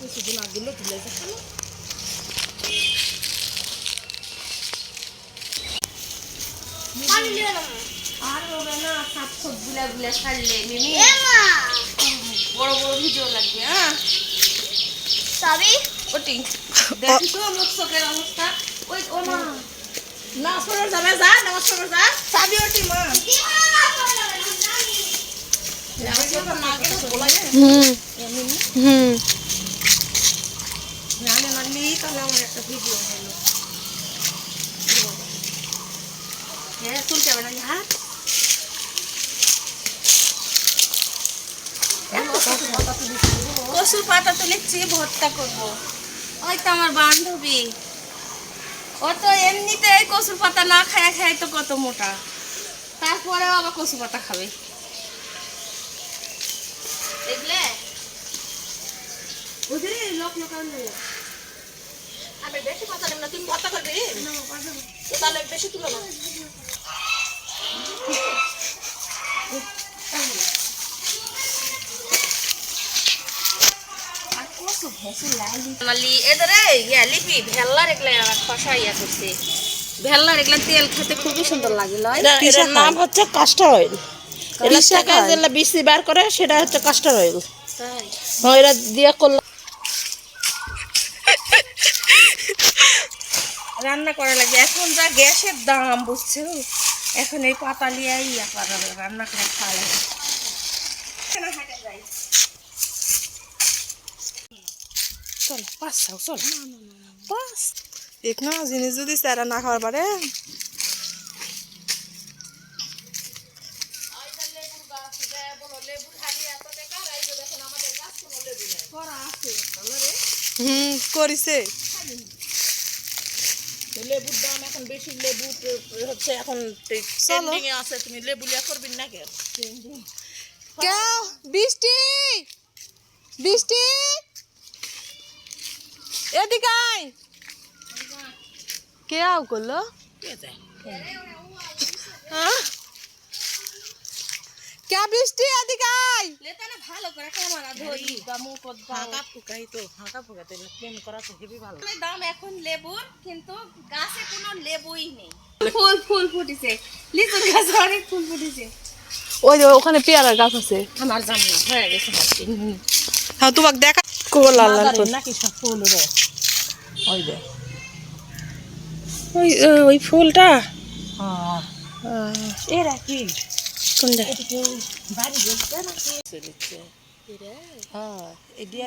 কিছুদিন আগে তুলে দেখাল আর হবে না সাত ফুটগুলা গুলা ছাড়লে বড় বড় ভিডিও লাগবে হ্যাঁ ওটি দেখি তো মুখ চোখের অবস্থা ওই ও মা নামাজ পড়ার যাবে যা নামাজ পড়ার যা চাবি ওটি মা হুম হুম জানে না নি তাহলে আমার একটা ভিডিও হলো হ্যাঁ হবে না হাত কচুর পাতা তুলেছি ভর্তা করব। ওই তো আমার বান্ধবী। ও তো এমনিতে কচুর পাতা না খায় খায় তো কত মোটা। তারপরেও আবার কচু পাতা খাবে। দেখলে? বুঝলি? লোক লোক আমি বেশি পাতা নেব না তুমি পাতা করবি তাহলে বেশি তুলো না। মালি এদারে ইয়া লিপি ভেল্লার এগুলা খসা ইয়া করছে। ভেল্লার এগুলা তেল খেতে খুবই সুন্দর লাগে লয়। এটার নাম হচ্ছে কাস্টার অয়েল এটা থেকে যেগুলো বিসি বার করে সেটা হচ্ছে কাস্টার অয়েল তাই। হ্যাঁ এটা দিয়ে করলে রান্না করা লাগে। এখন যা গ্যাসের দাম বুঝছ? এখন এই পাতা লিয়ে ইয়া করা রান্না করে খাওয়া লাগে। চল পাঁচ চাও চল। পাঁচ এক না জিনিস যদি স্যারা না খাওয়ার পারে। হুম করিছে। লেবুর দাম এখন বেশি লেবু হচ্ছে এখন ট্রেন্ডিং এ আছে তুমি লেবু লিয়া করবি না কেউ বৃষ্টি! বৃষ্টি! এদিকে আয়। কে আও করল? হ্যাঁ? কে বৃষ্টি? এদিকে আয়। লেতা না ভালো করে খামারা ধরি। বা মুখ হাঁকা ফুকাই তো হাঁকা ফুকাতে প্রেম করা তো হেবি ভালো। দাম এখন লেবুর কিন্তু গাছে কোনো লেবুই নেই। ফুল ফুল ফুটেছে। লিচুর গাছে অনেক ফুল ফুটেছে। ওই ওখানে পেয়ারার গাছ আছে। আমার জান না হয়ে গেছে। হ্যাঁ তোমাকে দেখা কোল লাল লাল করে। নাকি সব ফুল রে ওই যে। ওই ওই ফুলটা? হ্যাঁ। এরা কি? কোনটা? বাড়ি গেছে নাকি? হ্যাঁ দিয়ে